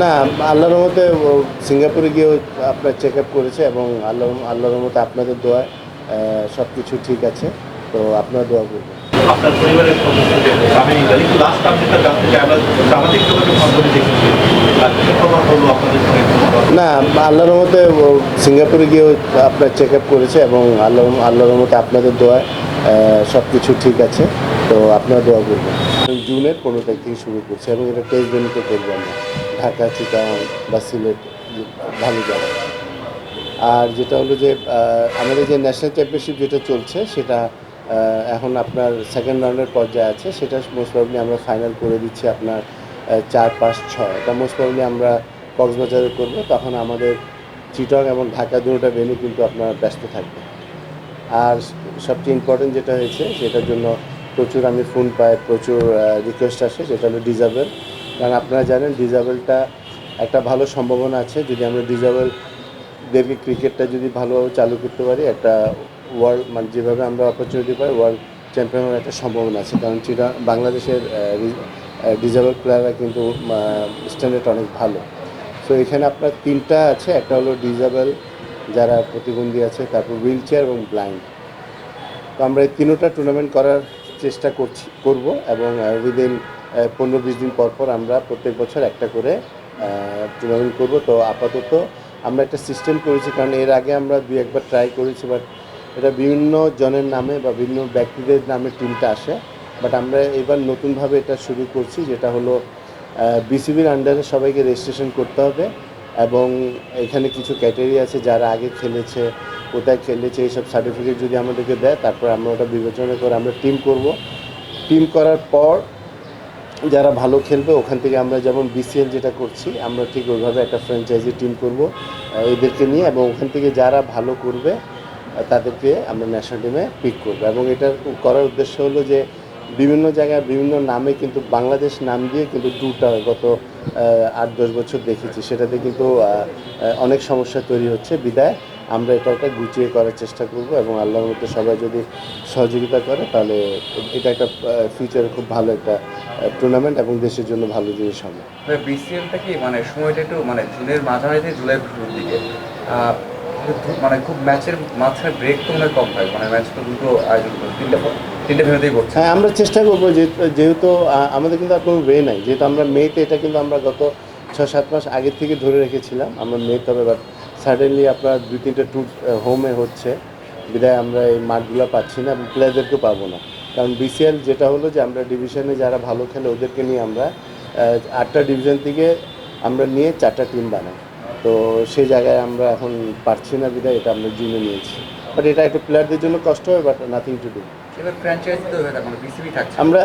না আল্লাহর মতে সিঙ্গাপুরে গিয়ে আপনার চেক আপ করেছে এবং আল্লাহ আল্লাহর মতে আপনাদের দোয়ায় সব কিছু ঠিক আছে। তো আপনার দোয়া করবেন। আপনার পরিবারের লাস্ট আপডেটটা জানতে চাই আমরা সামাজিক যোগাযোগ মাধ্যমে দেখেছি। না আল্লাহর মতে সিঙ্গাপুরে গিয়ে আপনার চেক আপ করেছে এবং আল্লাহ আল্লাহর মতে আপনাদের দোয়ায় সব কিছু ঠিক আছে। তো আপনার দোয়া করবেন। জুনের পনেরো তারিখ থেকে শুরু করছে এবং এটা টেস্ট বেনিতে করব আমরা। ঢাকা চিটাং বা সিলেট ভালো জায়গা আর যেটা হলো যে আমাদের যে ন্যাশনাল চ্যাম্পিয়নশিপ যেটা চলছে, সেটা এখন আপনার সেকেন্ড রাউন্ডের পর্যায়ে আছে। সেটা মোস্ট প্রবলি আমরা ফাইনাল করে দিচ্ছি আপনার চার পাঁচ ছয়। এটা মোস্ট প্রবলি আমরা কক্সবাজারে করব। তখন আমাদের চিটং এবং ঢাকা দুটোটা ভেন্যু কিন্তু আপনার ব্যস্ত থাকবে। আর সবচেয়ে ইম্পর্টেন্ট যেটা হয়েছে, সেটার জন্য প্রচুর আমি ফোন পাই, প্রচুর রিকোয়েস্ট আসে যেটা হলো ডিজাবেল। কারণ আপনারা জানেন ডিজাবেলটা একটা ভালো সম্ভাবনা আছে। যদি আমরা ডিজাবেল দেরকে ক্রিকেটটা যদি ভালোভাবে চালু করতে পারি, একটা ওয়ার্ল্ড মানে যেভাবে আমরা অপরচুনিটি পাই ওয়ার্ল্ড চ্যাম্পিয়ন হওয়ার একটা সম্ভাবনা আছে। কারণ চিটা বাংলাদেশের ডিজাবেল প্লেয়াররা কিন্তু স্ট্যান্ডার্ড অনেক ভালো। সো এখানে আপনার তিনটা আছে। একটা হলো ডিজাবেল, যারা প্রতিবন্ধী আছে, তারপর হুইল চেয়ার এবং ব্লাইন্ড তো আমরা এই তিনোটা টুর্নামেন্ট করার চেষ্টা করছি, করব এবং উইদিন পনেরো বিশ দিন পর পর আমরা প্রত্যেক বছর একটা করে টুর্নামেন্ট করব। তো আপাতত আমরা একটা সিস্টেম করেছি, কারণ এর আগে আমরা দুই একবার ট্রাই করেছি বাট এটা বিভিন্ন জনের নামে বা বিভিন্ন ব্যক্তিদের নামে টিমটা আসে। বাট আমরা এবার নতুনভাবে এটা শুরু করছি, যেটা হলো বিসিবির আন্ডারে সবাইকে রেজিস্ট্রেশন করতে হবে। এবং এখানে কিছু ক্যাটেরিয়া আছে, যারা আগে খেলেছে, কোথায় খেলেছে, এইসব সার্টিফিকেট যদি আমাদেরকে দেয়, তারপর আমরা ওটা বিবেচনা করে আমরা টিম করব। টিম করার পর যারা ভালো খেলবে, ওখান থেকে আমরা যেমন বিসিএল যেটা করছি, আমরা ঠিক ওইভাবে একটা ফ্র্যাঞ্চাইজি টিম করব এদেরকে নিয়ে এবং ওখান থেকে যারা ভালো করবে তাদেরকে আমরা ন্যাশনাল টিমে পিক করব। এবং এটা করার উদ্দেশ্য হলো যে, বিভিন্ন জায়গায় বিভিন্ন নামে কিন্তু বাংলাদেশ নাম দিয়ে কিন্তু ট্যুরটা গত আট দশ বছর দেখেছি। সেটাতে কিন্তু অনেক সমস্যা তৈরি হচ্ছে। বিদায়। আমরা এটা একটা গুছিয়ে করার চেষ্টা করব এবং আল্লাহর মধ্যে সবাই যদি সহযোগিতা করে তাহলে এটা একটা ফিউচারে খুব ভালো একটা টুর্নামেন্ট এবং দেশের জন্য ভালো জিনিস হবে। বিসিএলটা কি মানে সময়টা একটু মানে জুনের মাঝামাঝি জুলাই শুরুর দিকে মানে খুব ম্যাচের মাঝখানে ব্রেক তো মনে হয় কম হয় মানে ম্যাচ তো দুটো আয়োজন করে তিনটা তিনটা ভেবেতেই করছে। হ্যাঁ আমরা চেষ্টা করব যেহেতু আমাদের কিন্তু আর কোনো ওয়ে নাই যেহেতু আমরা মেতে এটা কিন্তু আমরা গত ছ সাত মাস আগের থেকে ধরে রেখেছিলাম আমরা মেতে হবে বাট সাডেনলি আপনার দুই, তিনটে ট্যুর হোমে হচ্ছে। বিদায় আমরা এই মাঠগুলো পাচ্ছি না প্লেয়ারদেরকেও পাবো না। কারণ বিসিএল যেটা হলো যে আমরা ডিভিশনে যারা ভালো খেলে ওদেরকে নিয়ে আমরা আটটা ডিভিশন থেকে আমরা নিয়ে চারটা টিম বানাই। তো সেই জায়গায় আমরা এখন পারছি না বিদায়, এটা আমরা জুনে নিয়েছি। বাট এটা একটু প্লেয়ারদের জন্য কষ্ট হয় বাট নাথিং টু ডু আমরা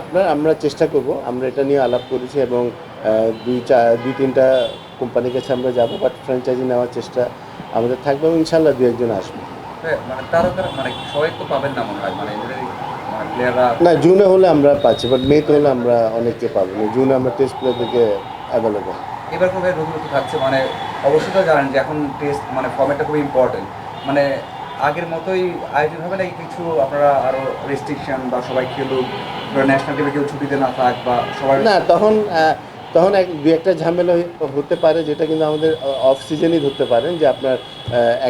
আপনার আমরা চেষ্টা করব আমরা এটা নিয়ে আলাপ করেছি এবং দুই চার দুই তিনটা কোম্পানির কাছে আমরা যাব বাট ফ্র্যাঞ্চাইজি নেওয়ার চেষ্টা আমাদের থাকবে এবং ইনশাল্লাহ দু একজন আসবে। মানে মানে সবাই তো পাবেন না মানে এদের মানে জুনে হলে আমরা পাচ্ছি বাট মেতে হলে আমরা অনেককে পাবো না জুনে আমরা টেস্ট প্লেয়ারদেরকে অ্যাভেলেবল এবার কোনো নতুনত্ব থাকছে মানে অবশ্যই তো জানেন যে এখন টেস্ট মানে ফর্মেটটা খুবই ইম্পর্টেন্ট মানে আগের মতোই আয়োজন হবে নাকি কিছু আপনারা আরও রেস্ট্রিকশন বা সবাই খেলুক ন্যাশনাল টিমে কেউ ছুটিতে না থাক বা সবাই না, তখন তখন এক, দু একটা ঝামেলা হতে পারে যেটা কিন্তু আমাদের অফ সিজনই ধরতে পারেন যে আপনার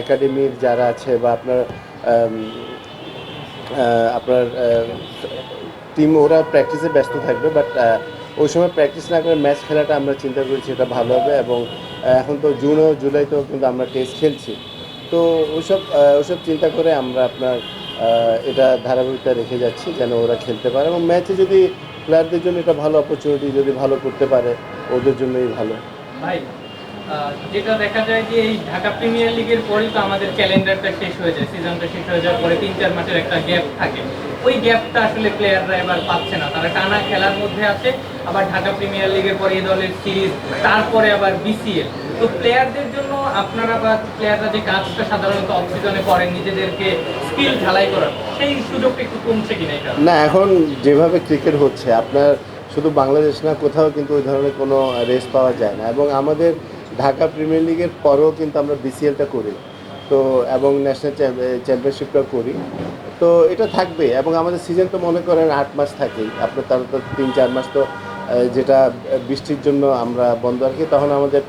একাডেমির যারা আছে বা আপনার আপনার টিম ওরা প্র্যাকটিসে ব্যস্ত থাকবে বাট ওই সময় প্র্যাকটিস না করে ম্যাচ খেলাটা আমরা চিন্তা করেছি এটা ভালো হবে এবং এখন তো জুন ও জুলাই তো কিন্তু আমরা টেস্ট খেলছি। তো ওইসব ওইসব চিন্তা করে আমরা আপনার এটা ধারাবাহিকতা রেখে যাচ্ছি যেন ওরা খেলতে পারে এবং ম্যাচে যদি প্লেয়ারদের জন্য এটা ভালো অপরচুনিটি যদি ভালো করতে পারে, ওদের জন্যই ভালো। যেটা দেখা যায় যে এই ঢাকা প্রিমিয়ার লিগের পরেই তো আমাদের ক্যালেন্ডারটা শেষ হয়ে যায়, সিজনটা শেষ হয়ে যাওয়ার পরে তিন চার মাসের একটা গ্যাপ থাকে। ওই গ্যাপটা আসলে প্লেয়াররা এবার পাচ্ছে না। তারা টানা খেলার মধ্যে আছে, আবার ঢাকা প্রিমিয়ার লিগের পরে এই দলের সিরিজ তারপরে আবার বিসিএল তো প্লেয়ারদের জন্য আপনারা বা প্লেয়াররা যে কাজটা সাধারণত অফ সিজনে করেন, নিজেদেরকে স্কিল ঢালাই করার, সেই সুযোগটা একটু কমছে কিনা এটা না, এখন যেভাবে ক্রিকেট হচ্ছে, আপনার শুধু বাংলাদেশ না, কোথাও কিন্তু ওই ধরনের কোনো রেস পাওয়া যায় না। এবং আমাদের ঢাকা প্রিমিয়ার লিগের পরেও কিন্তু আমরা বিসিএলটা করি। তো, এবং ন্যাশনাল চ্যাম্পিয়নশিপটা করি। তো, এটা থাকবে, এবং আমাদের সিজন তো মনে করেন আট মাস থাকেই। আপনার তার তো তিন, চার মাস তো যেটা বৃষ্টির জন্য আমরা বন্ধ রাখি, তখন আমাদের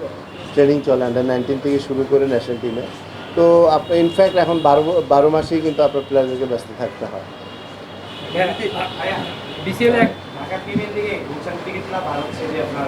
ট্রেনিং চলে আন্ডার নাইনটিন থেকে শুরু করে ন্যাশনাল টিমে তো আপনার ইনফ্যাক্ট এখন বারো বারো মাসেই কিন্তু আপনার প্লেয়ারদেরকে ব্যস্ত থাকতে হয়। বিসিএল এক ঢাকা প্রিমিয়ার লিগে গুলশান হচ্ছে যে আপনার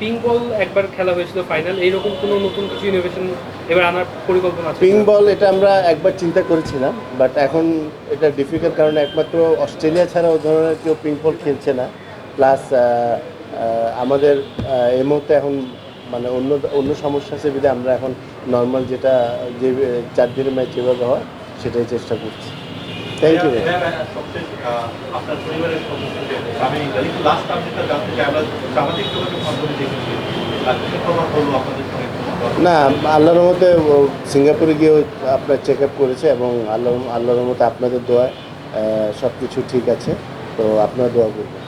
পিঙ্ক বল একবার খেলা হয়েছিল ফাইনাল এইরকম কোনো নতুন কিছু ইনোভেশন এবার আনার পরিকল্পনা আছে? পিং বল এটা আমরা একবার চিন্তা করেছিলাম বাট এখন এটা ডিফিকাল্ট কারণ একমাত্র অস্ট্রেলিয়া ছাড়া ও ধরনের কেউ পিং বল খেলছে না। প্লাস আমাদের এই মুহূর্তে এখন মানে অন্য অন্য সমস্যা আছে আমরা এখন নর্মাল যেটা যে, চার দিনের ম্যাচ যেভাবে হয়, সেটাই চেষ্টা করছি। থ্যাংক ইউ বলার? না আল্লাহর রহমতে সিঙ্গাপুরে গিয়ে আপনার চেক আপ করেছে এবং আল্লাহ আল্লাহর মতে আপনাদের দোয়া সব কিছু ঠিক আছে। তো আপনার দোয়া করবেন।